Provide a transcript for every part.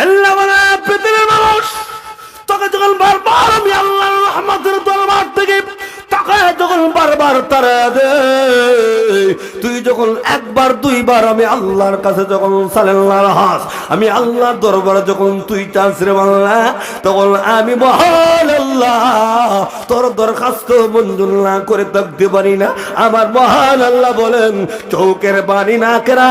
আল্লাহ পৃথিবীর মানুষ তোকে যখন বারবার আমি আল্লাহর রহমতের যখন বারবার তারা দে, তুই যখন একবার, দুইবার আমি আল্লাহর কাছে যখন সালেল্লার হাস, আমি আল্লাহর দরবারে যখন তুই চাস রে বাংলা তখন আমি মহান আল্লাহ, তোর দরখাস্ত মঞ্জুর না করে থাকতে পারি না। আমার মহান আল্লাহ বলেন, চৌকের বাড়ি না কেরা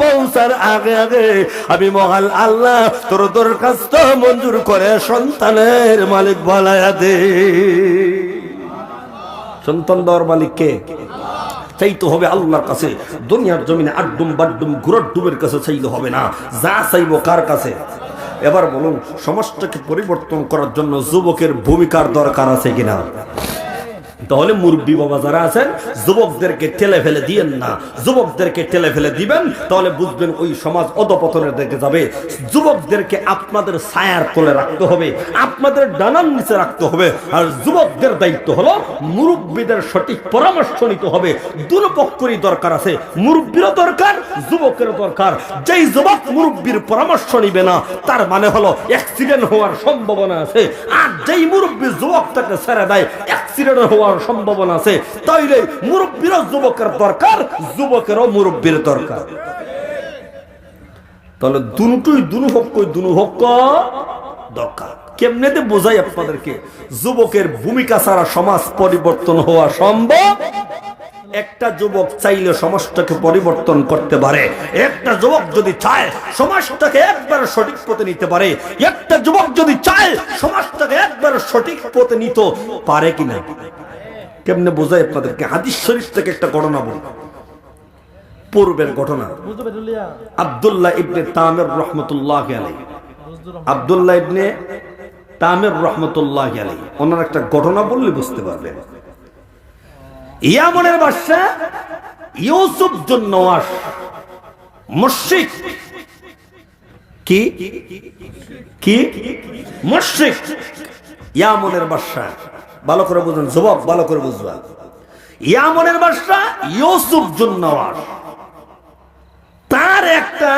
পৌঁছার আগে আগে, আমি মহান আল্লাহ, তোর দরখাস্ত মঞ্জুর করে সন্তানের মালিক বলায়া দে। সন্তান দেওয়ার মালিক কে চাইতে হবে আল্লাহর কাছে। দুনিয়ার জমিনে আড্ডুম বাড্ডুম ঘুরট ডুবের কাছে চাইলে হবে না। যা চাইব কার কাছে? এবার বলুন, সমাজটাকে পরিবর্তন করার জন্য যুবকের ভূমিকার দরকার আছে কিনা? তাহলে মুরব্বী বাবা যারা আছেন, যুবকদেরকে ঠেলে ফেলে দিয়েন না। যুবকদেরকে ঠেলে ফেলে দিবেন, তাহলে বুঝবেন ওই সমাজ অধপতনের দিকে যাবে। যুবকদেরকে আপনাদের ছায়ার তলে রাখতে হবে, আপনাদের ডানার নিচে রাখতে হবে। আর যুবকদের দায়িত্ব হলো মুরব্বীদের সঠিক পরামর্শ নিতে হবে। দুপক্ষেরই দরকার আছে, মুরব্বীরও দরকার যুবকের দরকার। যেই যুবক মুরব্বীর পরামর্শ নিবে না, তার মানে হলো অ্যাক্সিডেন্ট হওয়ার সম্ভাবনা আছে। আর যেই মুরব্বী যুবকটাকে ছেড়ে দেয় অ্যাক্সিডেন্ট হওয়ার সম্ভাবনা আছে। তাইলে মুরব্বীরও যুবকের দরকার, যুবকেরও মুরব্বীর দরকার। তাহলে দুটোই দরকার। কেমনেতে বোঝাই আপনাদেরকে? যুবকের ভূমিকা ছাড়া সমাজ পরিবর্তন হওয়া সম্ভব? একটা যুবক চাইলে সমাজটাকে পরিবর্তন করতে পারে। একটা যুবক যদি চায়, সমাজটাকে একবার সঠিক পথে নিতে পারে। একটা যুবক যদি চায়, সমাজটাকে একবার সঠিক পথে নিতে পারে কিনা? কেমনে বোঝায় আপনাদেরকে? হাদিস শরীফ থেকে একটা ঘটনা বল। পূর্বের ঘটনা। আব্দুল্লাহ ইবনে তামের রহমতুল্লাহ আলাই আব্দুল্লাহ ইবনে তামের রহমতুল্লাহ আলাই ওনার একটা ঘটনা বললে বুঝতে পারবেন। ইয়ামনের বাদশা ইউসুফ জন্নওয়াস মুশরিক। কি? কি? মুশরিক। ইয়ামনের বাদশা ভালো করে বুঝুন, যুবক, ভালো করে বুঝবা। ইয়ামনের বাদশা ইউসুফ জন্নওয়াস তার একটা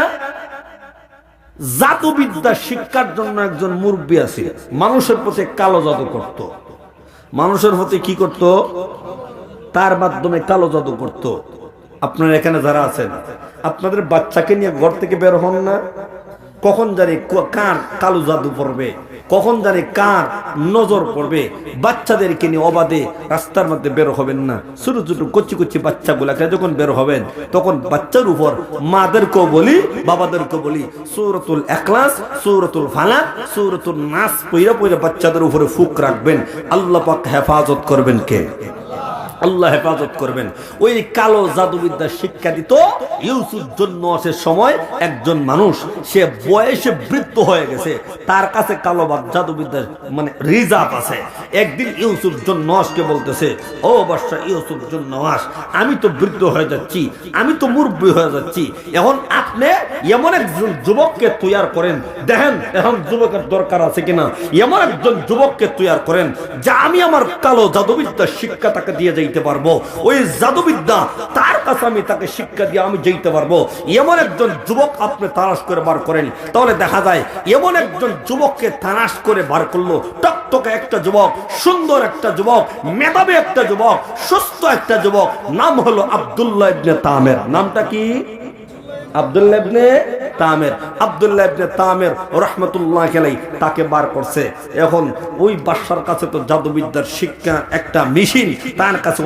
জাদুবিদ্যা শিক্ষার জন্য একজন মুরব্বী আছে। মানুষের প্রতি কালো জাদু করত। মানুষের প্রতি কি করত? তার মাধ্যমে কালো জাদু করত। আপনারা এখানে যারা আছেন, আপনাদের বাচ্চাকে নিয়ে ঘর থেকে বের হন না? কখন জানি কার কালো জাদু পড়বে কখন জানে কার নজর পড়বে? বাচ্চাদেরকে নিয়ে অবাধে রাস্তার মধ্যে বের হবেন না। ছোট ছোট কচি কচি বাচ্চাগুলাকে যখন বের হবেন, তখন বাচ্চার উপর মাদেরকে বলি বাবাদেরকে বলি, সৌরতুল একলাস সৌরতুল ফালাক সৌরতুল নাস পইরা পইরা বাচ্চাদের উপরে ফুক রাখবেন। আল্লাহ পাক হেফাজত করবেন কে? আল্লাহ হেফাজত করবেন। ওই কালো জাদুবিদ্যা শিক্ষা দিত, ইউসুফ জন্য আসে সময় একজন মানুষ, সে বয়সে বৃদ্ধ হয়ে গেছে। তার কাছে কালো বা জাদুবিদ্যা মানে রিজার্ভ আছে। একদিন ইউসুফ জন্নওয়াসকে বলতেছে, ও বাদশা ইউসুফ জন্নওয়াস আমি তো বৃদ্ধ হয়ে যাচ্ছি, আমি তো মুরব্বী হয়ে যাচ্ছি। এখন আপনি এমন একজন যুবককে তৈয়ার করেন। দেখেন, এখন যুবকের দরকার আছে কিনা? এমন একজন যুবককে তৈয়ার করেন, যা আমি আমার কালো জাদুবিদ্যা শিক্ষা তাকে দিয়ে যাইতে পারব। ওই জাদুবিদ্যা, তার কাছে আমি তাকে শিক্ষা দিয়ে আমি যেতে পারব। এমন একজন যুবক আপনি তালাশ করে বার করেন। তাহলে দেখা যায়, এমন একজন যুবককে তালাশ করে বার করল। টকটকে একটা যুবক, সুন্দর একটা যুবক, মেধাবী একটা যুবক, সুস্থ একটা যুবক, নাম হলো আবদুল্লাহ ইবনে তামের। নামটা কি? তাকে বার করছে। এখন ওই কাছে তো শিক্ষা একটা তার কাছে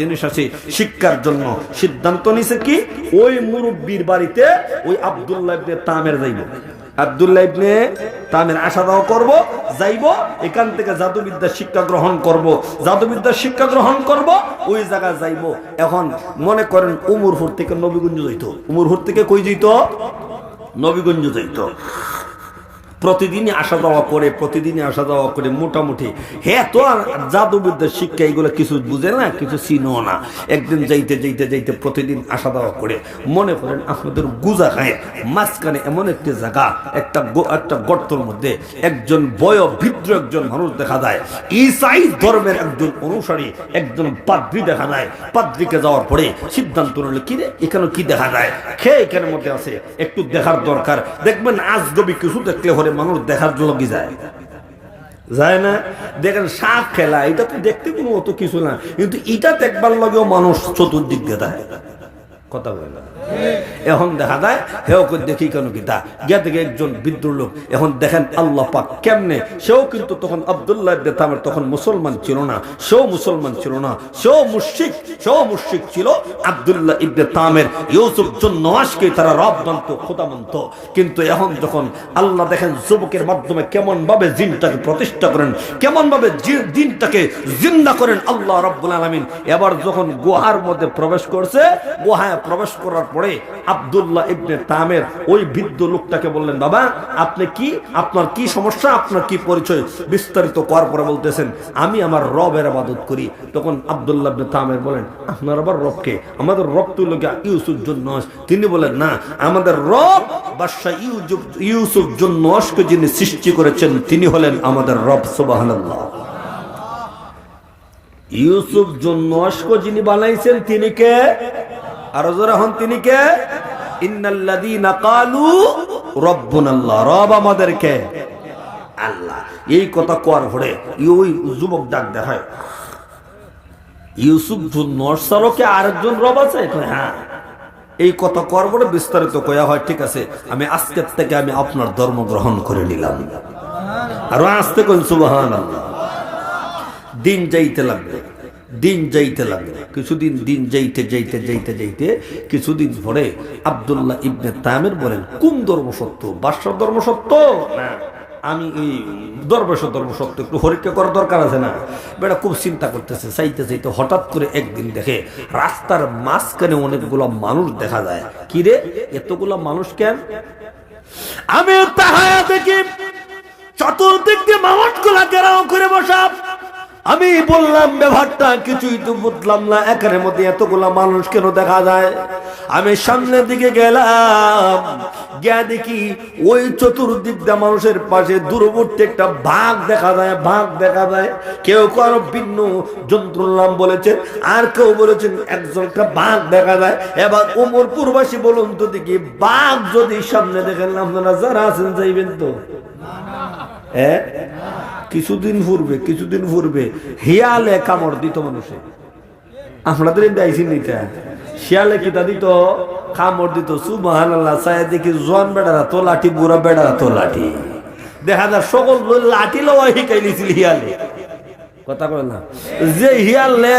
জিনিস আছে শিক্ষার জন্য। সিদ্ধান্ত নিছে কি? ওই মুরব্বীর বাড়িতে ওই আবদুল্লাহ তামের যাইব। আব্দুল্লাহ ইবনে তামের আশা দাও করব, যাইব, এখান থেকে জাদুবিদ্যা শিক্ষা গ্রহণ করব। জাদুবিদ্যা শিক্ষা গ্রহণ করব, ওই জায়গায় যাইব। এখন মনে করেন উমরপুর থেকে নবীগঞ্জ যাইত। উমরপুর থেকে কই যাইত? নবীগঞ্জ যাইত। প্রতিদিনই আসা যাওয়া করে, প্রতিদিনই আসা যাওয়া করে মোটামুটি। হ্যাঁ তো আর জাদুবিদ্যার শিক্ষা এগুলো কিছু বুঝে না, কিছু চিনো না। একদিন যাইতে যাইতে যাইতে প্রতিদিন আসা যাওয়া করে। মনে করেন আপনাদের গুজা খায় মাঝখানে এমন একটি জায়গা, একটা একটা গর্তর মধ্যে একজন বয়োবৃদ্ধ একজন মানুষ দেখা যায়। ইসাই ধর্মের একজন অনুসারী একজন পাদ্রি দেখা যায়। পাদ্রিকে যাওয়ার পরে সিদ্ধান্ত নিল কি রে এখানে কি দেখা যায়? খেয়ে এখানের মধ্যে আছে, একটু দেখার দরকার। দেখবেন আজগবি কিছু দেখলে হলে মানুষ দেখার লগি যায়? যায় না? দেখেন, সাপ খেলা, এটা তো দেখতে কোনো অত কিছু না। কিন্তু এটা দেখবার লগেও মানুষ চতুর্দিক দিয়ে দেয় কথা বলে না। এখন দেখা যায় হেও দেখি কেন কি তা গিয়া থেকে একজন বৃদ্ধ লোক। এখন দেখেন আল্লাহ পাক কেমনে সেও কিন্তু তখন আবদুল্লাহ ইবনে তামের তখন মুসলমান ছিল না। সেও মুসলমান ছিল না। সেও মুশরিক সেও মুশরিক ছিল আবদুল্লাহ ইবনে তামের। ইউসুফ জন্নওয়াজকে তারা রব মানত, খোদা মানত। কিন্তু এখন যখন আল্লাহ দেখেন যুবকের মাধ্যমে কেমন ভাবে জিনটাকে প্রতিষ্ঠা করেন কেমন ভাবে দিনটাকে জিন্দা করেন আল্লাহ রব্বুল আলামিন। এবার যখন গুহার মধ্যে প্রবেশ করছে, গুহায় প্রবেশ করার পরে আব্দুল্লাহ ইবনে তামের ওই বৃদ্ধ লোকটাকে বললেন, বাবা, আপনি কি? আপনার কি সমস্যা? আপনার কি পরিচয়? বিস্তারিত করার পরে বলতেছেন, আমি আমার রবের আবাদত করি। তখন আব্দুল্লাহ ইবনে তামের বলেন, আপনার আবার রবকে আমাদের রব তো লোক ইউসুফ জন্য তিনি বলেন, না, আমাদের রব বাদশাহ ইউসুফ ইউসুফ জন্নকে যিনি সৃষ্টি করেছেন, তিনি হলেন আমাদের রব, সুবহানাল্লাহ। ইউসুফ জন্নস্ক যিনি বানাইছেন, তিনি কে? আরও জোরে হন তিনি কে? ইন্নাল্লাযীনা কালু রব্বুনাল্লাহ, রব আমাদের কে আল্লাহ, এই কথা কোয়ার পরে ওই যুবক ডাক দেখায়। ইউসুফ নরসারকে আরেকজন রব আছে? হ্যাঁ। এই কথা করার পরে বিস্তারিত কয়া হয়, ঠিক আছে, আমি আজকের থেকে আমি আপনার ধর্ম গ্রহণ করে নিলাম। আর আসতে কোন সুবাহান আল্লাহ দিন যাইতে লাগবে। দিন যাইতে লাগবে কিছুদিন দিন যাইতে যাইতে যাইতে যাইতে কিছুদিন পরে আব্দুল্লাহ ইবনে তামের বলেন, কোন ধর্ম সত্য বাদশার ধর্ম সত্য আমি এই দরবেশ ধর্ম সত্য একটু পরীক্ষা করার দরকার আছে না। বেটা খুব চিন্তা করতেছে, চাইতে চাইতে হঠাৎ করে একদিন দেখে রাস্তার মাঝখানে অনেকগুলো মানুষ দেখা যায়। কি রে? এতগুলো মানুষ কেন? আমি তাহায়া দেখি, চতুর্দিক দিয়ে মানুষগুলা গেরাও করে বসা। আমি বললাম, ব্যবহারটা কিছুই তো বুঝলাম না। এখানের মধ্যে এতগুলা মানুষ কেন দেখা যায়? আমি সামনের দিকে গেলাম। গিয়া দেখি ওই চতুর্দিক মানুষের পাশে দূরবর্তী একটা বাঘ দেখা যায়, বাঘ দেখা যায়। কেউ কারও ভিন্ন জন্তুর নাম বলেছেন, আর কেউ বলেছেন একজন একটা বাঘ দেখা যায়। এবার ওমর পূর্বাসী বলুন তো দেখি, বাঘ যদি সামনে দেখেন, আপনারা যারা আছেন যাইবেন তো? হ্যাঁ? কিছুদিন পূর্বে কিছুদিন পূর্বে হিয়ালে কামড় দিত মানুষে। আপনাদের দাইছেন নিতে শিয়ালে কিতা দিত? কামড় দিত। সুবাহান আল্লাহ চাই দেখি জোয়ান বেড়ারা তো লাঠি, বুড়া বেড়ারা তো লাঠি। দেখা যায় সকল লাঠি লওয়া শিখাই নিছিল হিয়ালে। কথা কয় না? যে হিয়ালে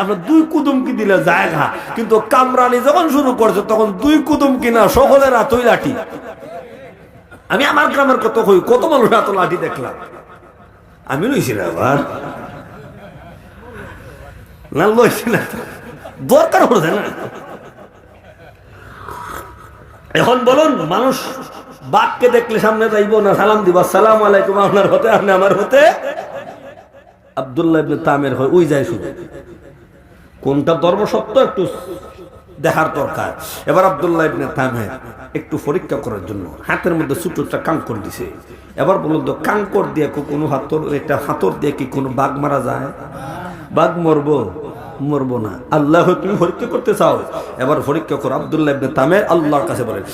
আপনার দুই কুদুম কি দিলে জায়গা? কিন্তু কামরানি যখন শুরু করছে, তখন দুই কুদুম কিনা সকলের হাতই লাঠি। আমি আমার গ্রামের কত কই, কত মানুষ এত লাঠি দেখলাম? আমি লইছি না আবার। না, লইছি না। দরকার হচ্ছে না এখন বলুন, মানুষ বাঘকে দেখলে সামনে যাইব না সালাম দিব? সালাম আলাইকুম, আপনার হতে, আপনি আমার হতে? আবদুল্লাহ তামের হয় ওই যায় শুধু কোনটা ধর্ম সত্য একটু দেখার দরকার। এবার আবদুল্লাহ ইবনে তামে একটু পরীক্ষা করার জন্য হাতের মধ্যে ছোট একটা কাঙ্কর দিছে। এবার বলুন তো, কাঙ্কর দিয়ে কোনো হাতর, একটা হাতর দিয়ে কি কোনো বাঘ মারা যায়? বাঘ মরবো? মরবো না। আল্লাহ, তুমি পরীক্ষা করতে চাও? এবার পরীক্ষা করো। আবদুল্লাহ তামের আল্লাহর কাছে বলেন।